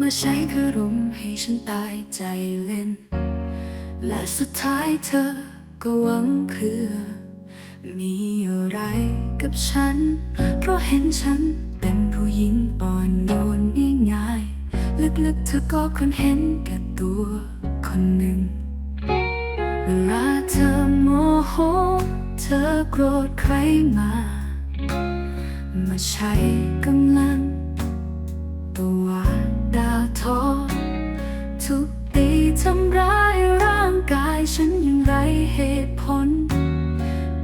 มาใช้คารมให้ฉันตายใจเล่น และสุดท้ายเธอก็หวังเพื่อมีอะไรกับฉัน เพราะเห็นฉันเป็นผู้หญิงอ่อนโยนง่ายๆลึกๆเธอก็คนเห็นแก่ตัวคนหนึ่งเวลาเธอโมโห เธอโกรธใครมา มาใช้กำลัง ไรเหตุผล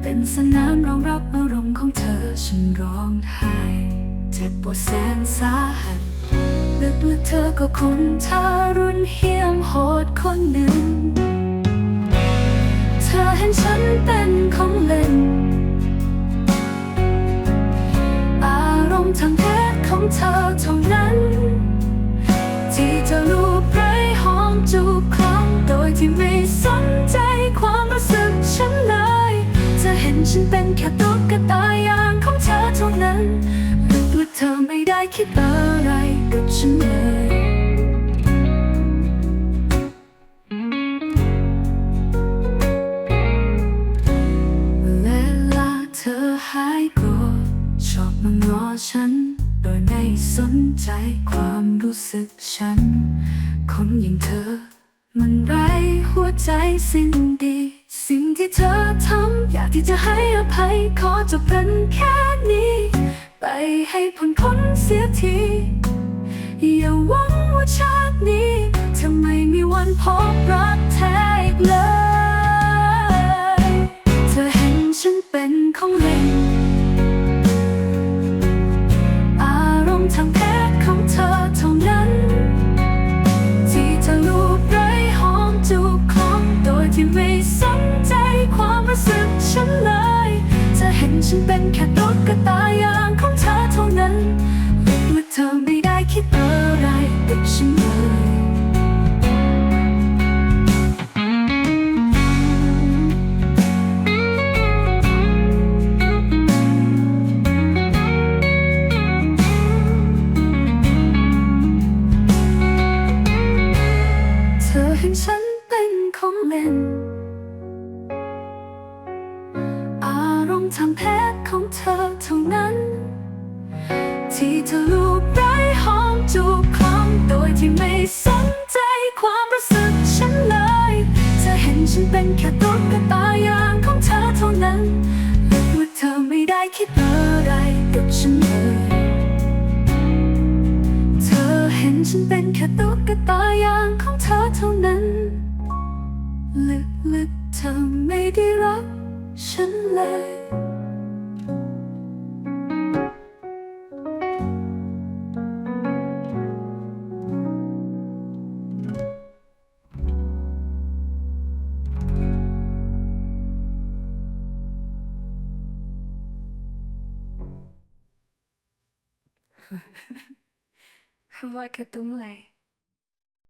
เป็นสนามรองรับอารมณ์ของเธอฉันร้องไห้เจ็บปวดแสนสาหัสลึกๆเธอก็คงทารุณเหี้ยมโหดคนหนึ่ง เธอเห็นฉันเป็นของเล่น อารมณ์ทางเพศของเธอเท่านั้น ที่จะรูปไรหอมจูบคล้งโดยที่ไม่สน ฉันเป็นแค่ตุ๊กตาอย่างของเธอเท่านั้นลึกๆเธอไม่ได้คิดอะไรกับฉันเลยเวลาเธอหายโกรธชอบมางอฉัน โดยไม่สนใจความรู้สึกฉัน คนอย่างเธอ มันไร้หัวใจสิ้นดีสิ่งที่เธอทำอยากที่จะให้อภัยขอจบกันแค่นี้ ไปให้พ้นพ้นเสียที อย่าหวังว่าชาตินี้จะไม่มีวันพบรักแท้อีกเลย เธอเห็นฉันเป็นของเล่น ทางเพศของเธอเท่านั้น ที่เธอลูบไร้หอมจูบคล้องโดยที่ไม่สนใจความรู้สึกฉันเลยจะเห็นฉันเป็นแค่ตุ๊กตาอย่างของเธอเท่านั้นและว่าเธอไม่ได้คิดอะไรกับฉันเลย ฉันเลย Moi que tu me l'as.